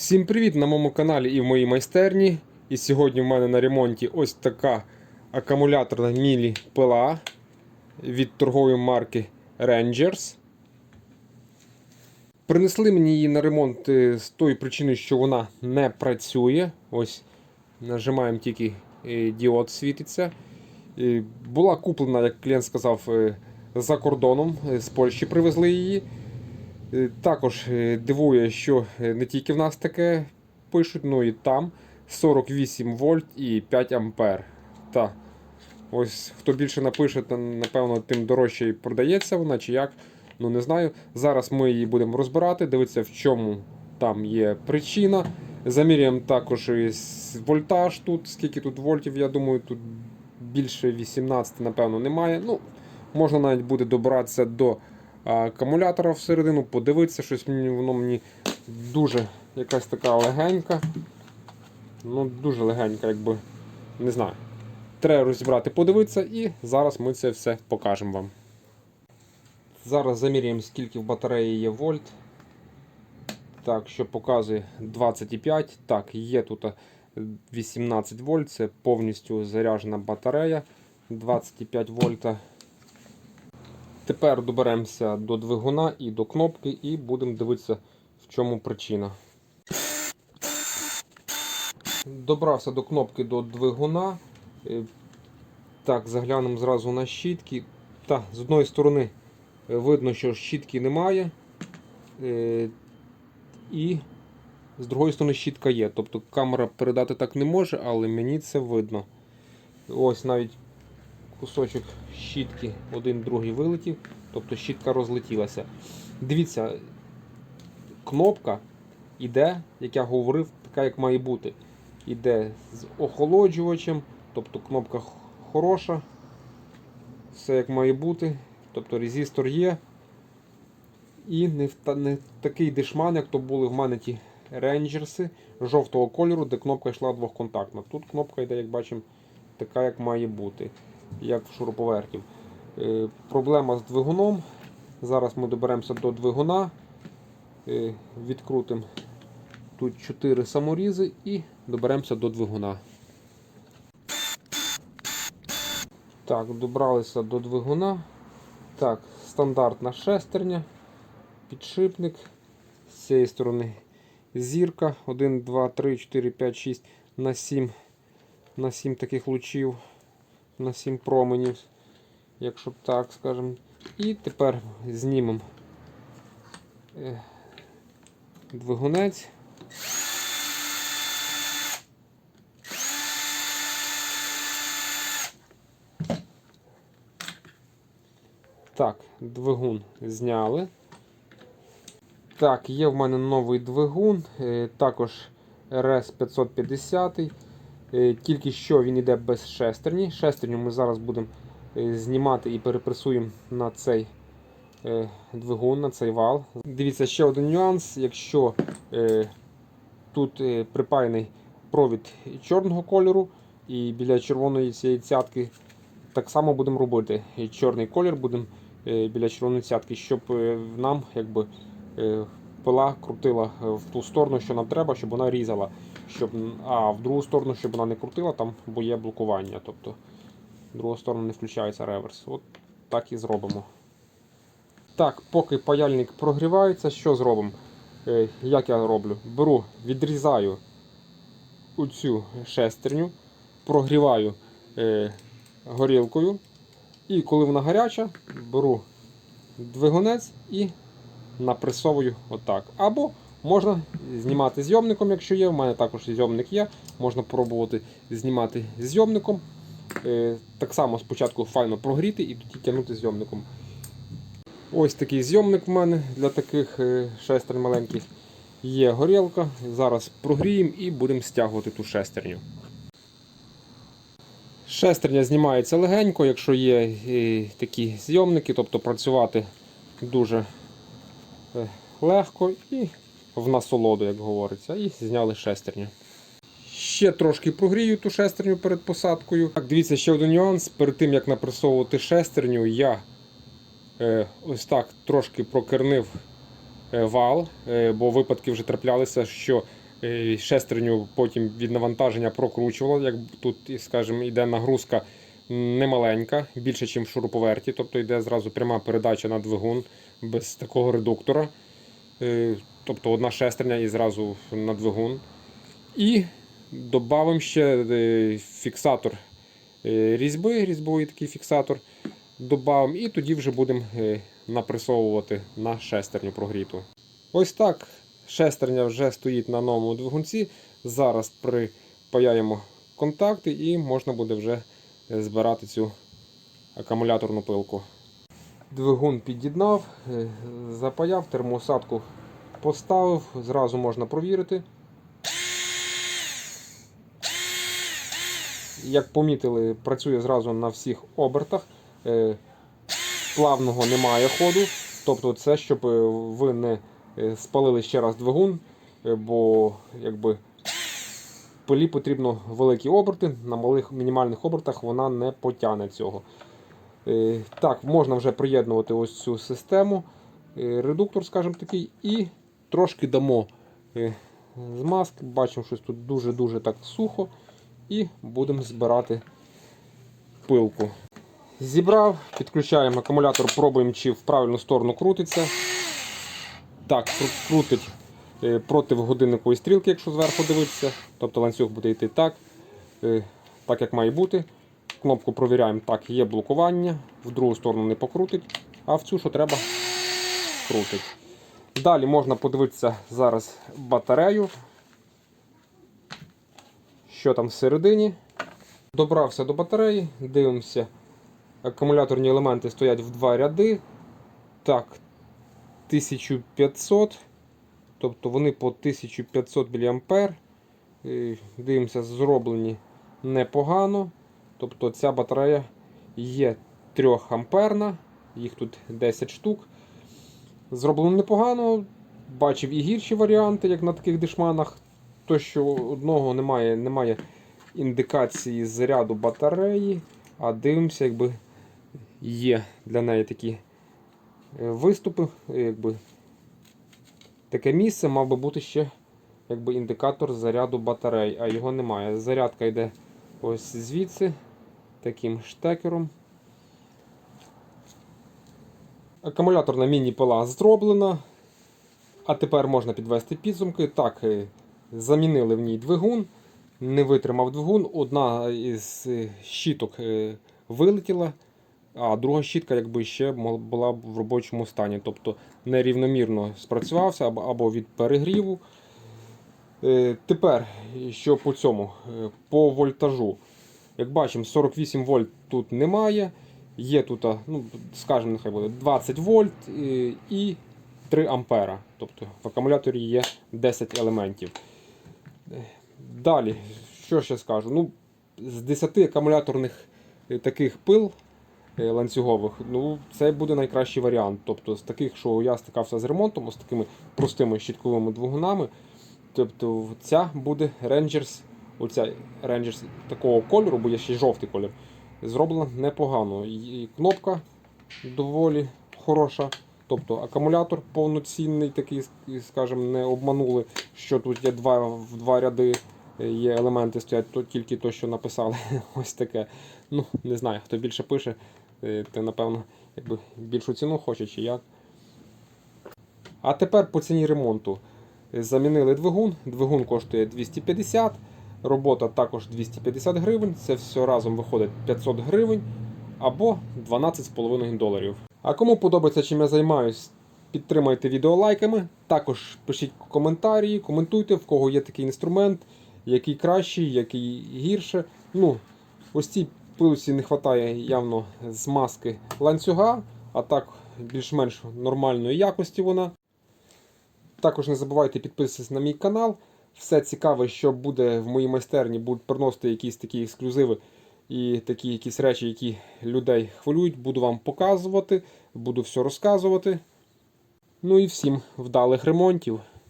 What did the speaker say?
Всім привіт на моєму каналі і в моїй майстерні. І сьогодні в мене на ремонті ось така акумуляторна мілі пила від торгової марки Rangers. Принесли мені її на ремонт е, з тої причини, що вона не працює. Ось нажимаємо тільки е, діод світиться. Е, Була куплена, як клієнт сказав, за кордоном. З Польщі привезли її. Е, Також е, дивує, що е, не тільки в нас таке пишуть, ну і там 48 вольт і 5 ампер. Та. Ось хто більше напише, то напевно тим дорожче і продається вона чи як. Ну не знаю. Зараз ми її будемо розбирати, дивитися, в чому там є причина. Заміряємо також і вольтаж тут, скільки тут вольтів, я думаю, тут більше 18, напевно, немає. Ну, можна навіть буде добратися до акумулятора всередину, подивитися, щось воно мені дуже якась така легенька. Ну, дуже легенька, якби не знаю. Треба розібрати, подивитися, і зараз ми це все покажемо вам. Зараз заміряємо, скільки в батареї є вольт. Так, що показує 25. Так, є тут 18 вольт, це повністю заряджена батарея 25 вольта. Тепер доберемося до двигуна і до кнопки, і будемо дивитися, в чому причина. Добрався до кнопки до двигуна. Е, Так, заглянемо зразу на щітки. Так, з одної сторони е, видно, що щітки немає. Е, І з другої сторони щітка є. Тобто камера передати так не може, але мені це видно. Ось навіть кусочок щітки, один другий вилетів, тобто щітка розлетілася. Дивіться, кнопка іде, як я говорив, така як має бути. Іде з охолоджувачем, тобто кнопка хороша, все як має бути, тобто резистор є. І не, не такий дешман, як то були в мене ті рейнджерси жовтого кольору, де кнопка йшла двохконтактна. Тут кнопка йде, як бачимо, така, як має бути, як в шуруповертів. Е, проблема з двигуном. Зараз ми доберемося до двигуна, е, відкрутимо тут 4 саморізи і доберемося до двигуна. Так, добралися до двигуна. Так, стандартна шестерня, підшипник. З цієї сторони зірка. 1, 2, 3, 4, 5, 6 на 7, на 7 таких лучів, на 7 променів, якщо так скажемо. І тепер знімемо е, двигунець. Так, двигун зняли. Так, є в мене новий двигун, е, також RS 550. Е, Тільки що він йде без шестерні. Шестерню ми зараз будемо е, знімати і перепресуємо на цей е, двигун, на цей вал. Дивіться, ще один нюанс. Якщо тут припаяний провід чорного кольору і біля червоної цієї цятки так само будемо робити. Чорний колір будемо біля червоної цятки, щоб нам якби, пила крутила в ту сторону, що нам треба, щоб вона різала. Щоб, а в другу сторону, щоб вона не крутила, там бо є блокування. Тобто в другу сторону не включається реверс. От так і зробимо. Так, поки паяльник прогрівається, що зробимо? Е, як я роблю? Беру, відрізаю оцю шестерню, прогріваю е, горілкою. І коли вона гаряча, беру двигунець і напресовую отак. Або можна знімати зйомником, якщо є. У мене також зйомник є. Можна пробувати знімати зйомником. Е, Так само спочатку файно прогріти і тоді тягнути зйомником. Ось такий зйомник в мене для таких е, шестерн маленьких. Є горілка. Зараз прогріємо і будемо стягувати ту шестерню. Шестерня знімається легенько, якщо є е, такі зйомники, тобто працювати дуже легко і в насолоду, як говориться. І зняли шестерню. Ще трошки прогрію ту шестерню перед посадкою. Так, дивіться, ще один нюанс. Перед тим як напресовувати шестерню, я е, ось так трошки прокернив е, вал, е, бо випадки вже траплялися, що е, шестерню потім від навантаження прокручувало. Як тут, скажімо, йде нагрузка немаленька, більше, ніж в шуруповерті. Тобто йде зразу пряма передача на двигун без такого редуктора. Е, Тобто одна шестерня і зразу на двигун. І додамо ще е, фіксатор е, різьби, різьбовий такий фіксатор. Добавимо і тоді вже будемо напресовувати на шестерню прогріту. Ось так шестерня вже стоїть на новому двигунці. Зараз припаяємо контакти і можна буде вже збирати цю акумуляторну пилку. Двигун під'єднав, е, запаяв, термоусадку поставив, зразу можна провірити. Як помітили, працює зразу на всіх обертах. Е, Плавного немає ходу. Тобто це, щоб е, ви не спалили ще раз двигун, бо якби пилі потрібно великі оберти, на малих мінімальних обертах вона не потягне цього. Е, Так, можна вже приєднувати ось цю систему, е, редуктор, скажімо такий, і трошки дамо е, змазки. Бачимо, що тут дуже-дуже так сухо. І будемо збирати пилку. Зібрав, підключаємо акумулятор, пробуємо, чи в правильну сторону крутиться. Так, крутить проти годинникової стрілки, якщо зверху дивитися. Тобто ланцюг буде йти так, так як має бути. Кнопку провіряємо, так, є блокування, в другу сторону не покрутить, а в цю, що треба, крутить. Далі можна подивитися зараз батарею, що там всередині. Добрався до батареї, дивимося. Акумуляторні елементи стоять в два ряди. Так, 1500. Тобто вони по 1500 мА. Е, Дивимося, зроблені непогано. Тобто ця батарея є 3 амперна, їх тут 10 штук. Зроблено непогано. Бачив і гірші варіанти, як на таких дешманах. То, що одного немає, немає індикації заряду батареї, а дивимося, якби є для неї такі е, виступи. Якби таке місце мав би бути ще якби індикатор заряду батарей, а його немає. Зарядка йде ось звідси, таким штекером. Акумуляторна міні-пила зроблена. А тепер можна підвести підсумки. Так, е, замінили в ній двигун, не витримав двигун. Одна із е, щіток е, вилетіла, а друга щітка якби ще була в робочому стані. Тобто нерівномірно спрацювався або- від перегріву. Тепер, що по цьому, по вольтажу. Як бачимо, 48 вольт тут немає. Є тут, ну, скажімо, нехай буде 20 вольт і 3 ампера. Тобто в акумуляторі є 10 елементів. Далі, що ще скажу? Ну, з 10 акумуляторних е, таких пил е, ланцюгових, ну, це буде найкращий варіант. Тобто з таких, що я стикався з ремонтом, з такими простими щітковими двигунами. Тобто ця буде Rangers, оця Rangers такого кольору, бо є ще й жовтий колір. Зроблена непогано. І кнопка доволі хороша. Тобто акумулятор повноцінний, такий, скажімо, не обманули, що тут є два, в два ряди, е, є елементи стоять то, тільки то, що написали. Ось таке. Ну, не знаю, хто більше пише, е, то напевно якби більшу ціну хоче чи як. А тепер по ціні ремонту. Замінили двигун. Двигун коштує 250, робота також 250 гривень. Це все разом виходить 500 гривень або 12,5 доларів. А кому подобається, чим я займаюсь, підтримайте відео лайками. Також пишіть коментарі, коментуйте, в кого є такий інструмент, який кращий, який гірше. Ну, ось цій пилці не вистачає явно змазки ланцюга, а так більш-менш нормальної якості вона. Також не забувайте підписуватися на мій канал. Все цікаве, що буде в моїй майстерні, будуть приносити якісь такі ексклюзиви і такі якісь речі, які людей хвилюють. Буду вам показувати, буду все розказувати. Ну і всім вдалих ремонтів.